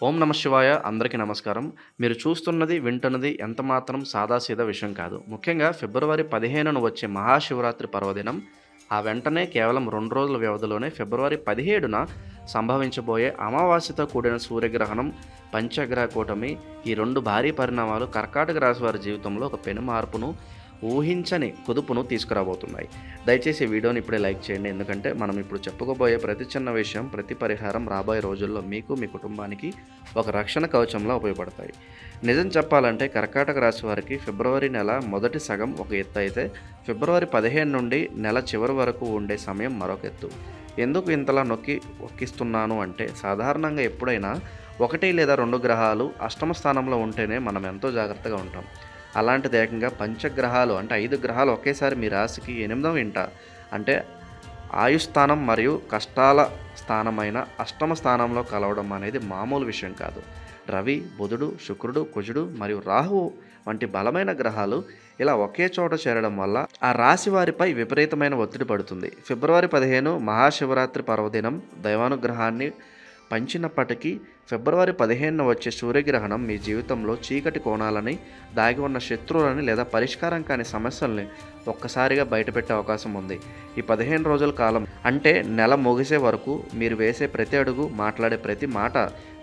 ఓం నమ శివాయ అందరికీ నమస్కారం. మీరు చూస్తున్నది వింటున్నది ఎంతమాత్రం సాదాసీదా విషయం కాదు. ముఖ్యంగా ఫిబ్రవరి పదిహేనున వచ్చే మహాశివరాత్రి పర్వదినం ఆ వెంటనే కేవలం రెండు రోజుల వ్యవధిలోనే ఫిబ్రవరి పదిహేడున సంభవించబోయే అమావాస్యతో కూడిన సూర్యగ్రహణం పంచగ్రహ కూటమి ఈ రెండు భారీ పరిణామాలు కర్కాటక రాశి వారి జీవితంలో ఒక పెను మార్పును ఊహించని కుదుపును తీసుకురాబోతున్నాయి. దయచేసి వీడియోని ఇప్పుడే లైక్ చేయండి. ఎందుకంటే మనం ఇప్పుడు చెప్పుకోబోయే ప్రతి చిన్న విషయం ప్రతి పరిహారం రాబోయే రోజుల్లో మీకు మీ కుటుంబానికి ఒక రక్షణ కవచంలా ఉపయోగపడతాయి. నిజం చెప్పాలంటే కర్కాటక రాశి వారికి ఫిబ్రవరి నెల మొదటి సగం ఒక ఎత్తు అయితే ఫిబ్రవరి పదిహేను నుండి నెల చివరి వరకు ఉండే సమయం మరొక ఎత్తు. ఎందుకు ఇంతలా నొక్కి ఒక్కిస్తున్నాను అంటే సాధారణంగా ఎప్పుడైనా ఒకటి లేదా రెండు గ్రహాలు అష్టమ స్థానంలో ఉంటేనే మనం ఎంతో జాగ్రత్తగా ఉంటాం. అలాంటిది ఏకంగా పంచగ్రహాలు అంటే ఐదు గ్రహాలు ఒకేసారి మీ రాశికి ఎనిమిదవ ఇంట. అంటే ఆయుస్థానం మరియు కష్టాల స్థానమైన అష్టమ స్థానంలో కలవడం అనేది మామూలు విషయం కాదు. రవి బుధుడు శుక్రుడు కుజుడు మరియు రాహువు వంటి బలమైన గ్రహాలు ఇలా ఒకే చోట చేరడం వల్ల ఆ రాశి వారిపై విపరీతమైన ఒత్తిడి పడుతుంది. ఫిబ్రవరి పదిహేను మహాశివరాత్రి పర్వదినం దైవానుగ్రహాన్ని పంచినప్పటికీ ఫిబ్రవరి పదిహేనున వచ్చే సూర్యగ్రహణం మీ జీవితంలో చీకటి కోణాలని దాగి ఉన్న శత్రువులని లేదా పరిష్కారం కాని సమస్యల్ని ఒక్కసారిగా బయటపెట్టే అవకాశం ఉంది. ఈ పదిహేను రోజుల కాలం అంటే నెల ముగిసే వరకు మీరు వేసే ప్రతి అడుగు మాట్లాడే ప్రతి మాట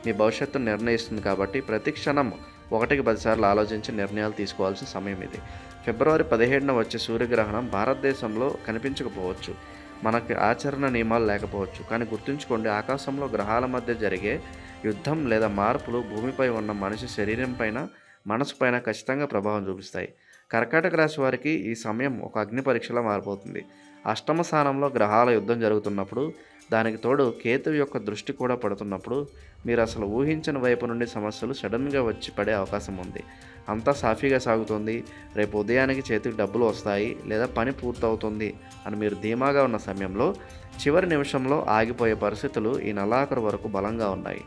మీ భవిష్యత్తును నిర్ణయిస్తుంది కాబట్టి ప్రతి క్షణం ఒకటికి పదిసార్లు ఆలోచించి నిర్ణయాలు తీసుకోవాల్సిన సమయం ఇది. ఫిబ్రవరి పదిహేడున వచ్చే సూర్యగ్రహణం భారతదేశంలో కనిపించకపోవచ్చు. మనకి ఆచరణ నియమాలు లేకపోవచ్చు. కానీ గుర్తుంచుకోండి ఆకాశంలో గ్రహాల మధ్య జరిగే యుద్ధం లేదా మార్పులు భూమిపై ఉన్న మనిషి శరీరం పైన మనసు పైన ఖచ్చితంగా ప్రభావం చూపిస్తాయి. కర్కాటక రాశి వారికి ఈ సమయం ఒక అగ్ని పరీక్షలా మారిపోతుంది. అష్టమ స్థానంలో గ్రహాల యుద్ధం జరుగుతున్నప్పుడు దానికి తోడు కేతువు యొక్క దృష్టి కూడా పడుతున్నప్పుడు మీరు అసలు ఊహించని వైపు నుండి సమస్యలు సడన్గా వచ్చి పడే అవకాశం ఉంది. అంతా సాఫీగా సాగుతుంది. రేపు ఉదయానికి చేతికి డబ్బులు వస్తాయి లేదా పని పూర్తవుతుంది అని మీరు ధీమాగా ఉన్న సమయంలో చివరి నిమిషంలో ఆగిపోయే పరిస్థితులు ఈ నెలాఖరు వరకు బలంగా ఉన్నాయి.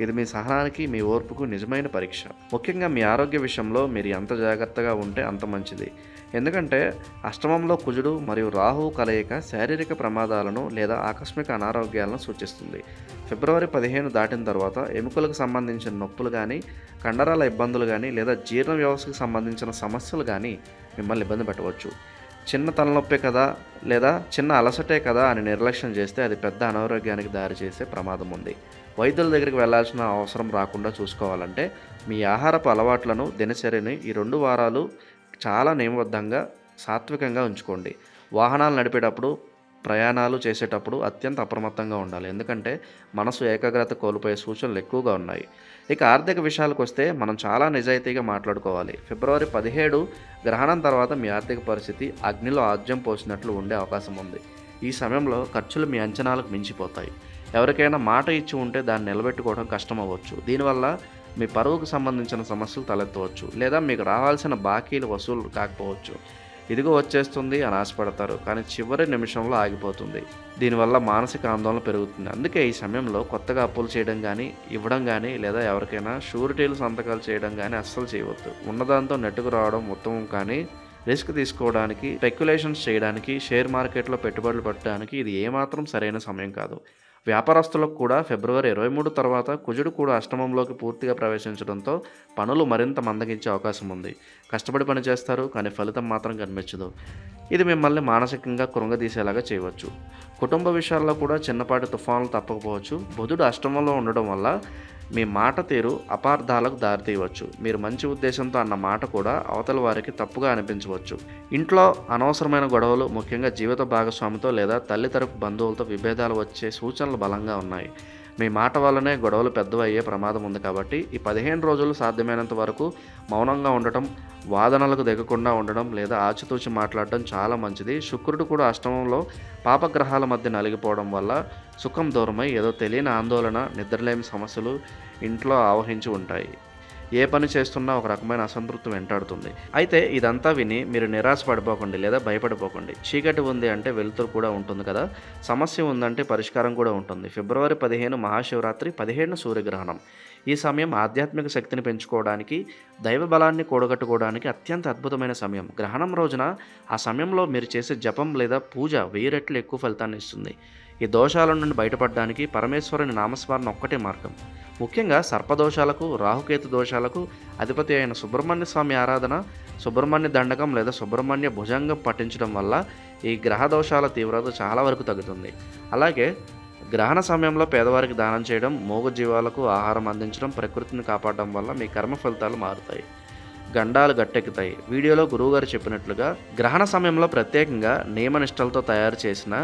ఇది మీ సహనానికి మీ ఓర్పుకు నిజమైన పరీక్ష. ముఖ్యంగా మీ ఆరోగ్య విషయంలో మీరు ఎంత జాగ్రత్తగా ఉంటే అంత మంచిది. ఎందుకంటే అష్టమంలో కుజుడు మరియు రాహువు కలయిక శారీరక ప్రమాదాలను లేదా ఆకస్మిక అనారోగ్యాలను సూచిస్తుంది. ఫిబ్రవరి పదిహేను దాటిన తర్వాత ఎముకలకు సంబంధించిన నొప్పులు కానీ కండరాల ఇబ్బందులు కానీ లేదా జీర్ణ వ్యవస్థకు సంబంధించిన సమస్యలు కానీ మిమ్మల్ని ఇబ్బంది పెట్టవచ్చు. చిన్న తలనొప్పే కదా లేదా చిన్న అలసటే కదా అని నిర్లక్ష్యం చేస్తే అది పెద్ద అనారోగ్యానికి దారి చేసే ప్రమాదం ఉంది. వైద్యుల దగ్గరికి వెళ్ళాల్సిన అవసరం రాకుండా చూసుకోవాలంటే మీ ఆహారపు అలవాట్లను దినచర్యని ఈ రెండు వారాలు చాలా నియమబద్ధంగా సాత్వికంగా ఉంచుకోండి. వాహనాలు నడిపేటప్పుడు ప్రయాణాలు చేసేటప్పుడు అత్యంత అప్రమత్తంగా ఉండాలి. ఎందుకంటే మనసు ఏకాగ్రత కోల్పోయే సూచనలు ఎక్కువగా ఉన్నాయి. ఇక ఆర్థిక విషయాలకు వస్తే మనం చాలా నిజాయితీగా మాట్లాడుకోవాలి. ఫిబ్రవరి పదిహేడు గ్రహణం తర్వాత మీ ఆర్థిక పరిస్థితి అగ్నిలో ఆజ్యం పోసినట్లు ఉండే అవకాశం ఉంది. ఈ సమయంలో ఖర్చులు మీ అంచనాలకు మించిపోతాయి. ఎవరికైనా మాట ఇచ్చి ఉంటే దాన్ని నిలబెట్టుకోవడం కష్టం అవ్వచ్చు దీనివల్ల మీ పరువుకు సంబంధించిన సమస్యలు తలెత్తవచ్చు. లేదా మీకు రావాల్సిన బాకీలు వసూలు కాకపోవచ్చు. ఇదిగో వచ్చేస్తుంది అని ఆశపడతారు. కానీ చివరి నిమిషంలో ఆగిపోతుంది. దీనివల్ల మానసిక ఆందోళన పెరుగుతుంది. అందుకే ఈ సమయంలో కొత్తగా అప్పులు చేయడం కానీ ఇవ్వడం కానీ లేదా ఎవరికైనా షూరిటీలు సంతకాలు చేయడం కానీ అస్సలు చేయవద్దు. ఉన్నదాంతో నెట్టుకు రావడం ఉత్తమం కానీ రిస్క్ తీసుకోవడానికి స్పెక్యులేషన్స్ చేయడానికి షేర్ మార్కెట్లో పెట్టుబడులు పెట్టడానికి ఇది ఏమాత్రం సరైన సమయం కాదు. వ్యాపారస్తులకు కూడా ఫిబ్రవరి ఇరవై మూడు తర్వాత కుజుడు కూడా అష్టమంలోకి పూర్తిగా ప్రవేశించడంతో పనులు మరింత మందగించే అవకాశం ఉంది. కష్టపడి పని చేస్తారు కానీ ఫలితం మాత్రం కనిపించదు. ఇది మిమ్మల్ని మానసికంగా కృంగదీసేలాగా చేయవచ్చు. కుటుంబ విషయాల్లో కూడా చిన్నపాటి తుఫానులు తప్పకపోవచ్చు. బుధుడు అష్టమంలో ఉండడం వల్ల మీ మాట తీరు అపార్థాలకు దారితీయవచ్చు. మీరు మంచి ఉద్దేశంతో అన్న మాట కూడా అవతల వారికి తప్పుగా అనిపించవచ్చు. ఇంట్లో అనవసరమైన గొడవలు ముఖ్యంగా జీవిత భాగస్వామితో లేదా తల్లి తరపు బంధువులతో విభేదాలు వచ్చే సూచనలు బలంగా ఉన్నాయి. మీ మాట వల్లనే గొడవలు పెద్దవి అయ్యే ప్రమాదం ఉంది కాబట్టి ఈ పదిహేను రోజులు సాధ్యమైనంత వరకు మౌనంగా ఉండటం వాదనలకు దిగకుండా ఉండడం లేదా ఆచితూచి మాట్లాడడం చాలా మంచిది. శుక్రుడు కూడా అష్టమంలో పాపగ్రహాల మధ్య నలిగిపోవడం వల్ల సుఖం దూరమై ఏదో తెలియని ఆందోళన నిద్రలేని సమస్యలు ఇంట్లో ఆవహించి ఉంటాయి. ఏ పని చేస్తున్నా ఒక రకమైన అసంతృప్తి వెంటాడుతుంది. అయితే ఇదంతా విని మీరు నిరాశ పడిపోకండి లేదా భయపడిపోకండి. చీకటి ఉంది అంటే వెలుతురు కూడా ఉంటుంది కదా. సమస్య ఉందంటే పరిష్కారం కూడా ఉంటుంది. ఫిబ్రవరి పదిహేను మహాశివరాత్రి పదిహేను సూర్యగ్రహణం. ఈ సమయం ఆధ్యాత్మిక శక్తిని పెంచుకోవడానికి దైవ బలాన్ని కూడగట్టుకోవడానికి అత్యంత అద్భుతమైన సమయం. గ్రహణం రోజున ఆ సమయంలో మీరు చేసే జపం లేదా పూజ వెయ్యి రెట్లు ఎక్కువ ఫలితాన్ని ఇస్తుంది. ఈ దోషాల నుండి బయటపడడానికి పరమేశ్వరుని నామస్మరణ ఒక్కటే మార్గం. ముఖ్యంగా సర్పదోషాలకు రాహుకేతు దోషాలకు అధిపతి అయిన సుబ్రహ్మణ్య స్వామి ఆరాధన సుబ్రహ్మణ్య దండకం లేదా సుబ్రహ్మణ్య భుజంగం పఠించడం వల్ల ఈ గ్రహ దోషాల తీవ్రత చాలా వరకు తగ్గుతుంది. అలాగే గ్రహణ సమయంలో పేదవారికి దానం చేయడం మూగ జీవాలకు ఆహారం అందించడం ప్రకృతిని కాపాడడం వల్ల మీ కర్మ ఫలితాలు మారుతాయి. గండాలు గట్టెక్కుతాయి. వీడియోలో గురువుగారు చెప్పినట్లుగా గ్రహణ సమయంలో ప్రత్యేకంగా నియమనిష్టలతో తయారు చేసిన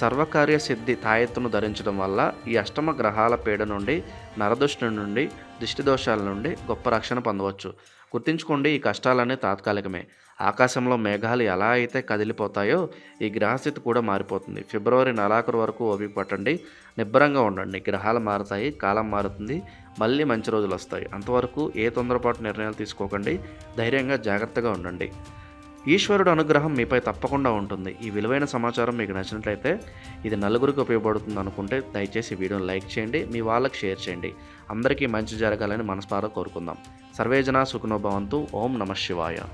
సర్వకార్య సిద్ధి తాయెత్తును ధరించడం వల్ల ఈ అష్టమ గ్రహాల పీడ నుండి నరదృష్టి నుండి దిష్టి దోషాల నుండి గొప్ప రక్షణ పొందవచ్చు. గుర్తుంచుకోండి ఈ కష్టాలన్నీ తాత్కాలికమే. ఆకాశంలో మేఘాలు ఎలా అయితే కదిలిపోతాయో ఈ గ్రహస్థితి కూడా మారిపోతుంది. ఫిబ్రవరి నెలాఖరు వరకు ఓపిక పట్టండి. నిబ్బరంగా ఉండండి. గ్రహాలు మారుతాయి కాలం మారుతుంది. మళ్ళీ మంచి రోజులు వస్తాయి. అంతవరకు ఏ తొందరపాటు నిర్ణయాలు తీసుకోకండి. ధైర్యంగా జాగ్రత్తగా ఉండండి. ఈశ్వరుడు అనుగ్రహం మీపై తప్పకుండా ఉంటుంది. ఈ విలువైన సమాచారం మీకు నచ్చినట్లయితే ఇది నలుగురికి ఉపయోగపడుతుంది అనుకుంటే దయచేసి వీడియోని లైక్ చేయండి. మీ వాళ్ళకి షేర్ చేయండి. అందరికీ మంచి జరగాలని మనస్పారా కోరుకుందాం. సర్వేజన సుఖనోభవంతు ఓం నమ శివాయ.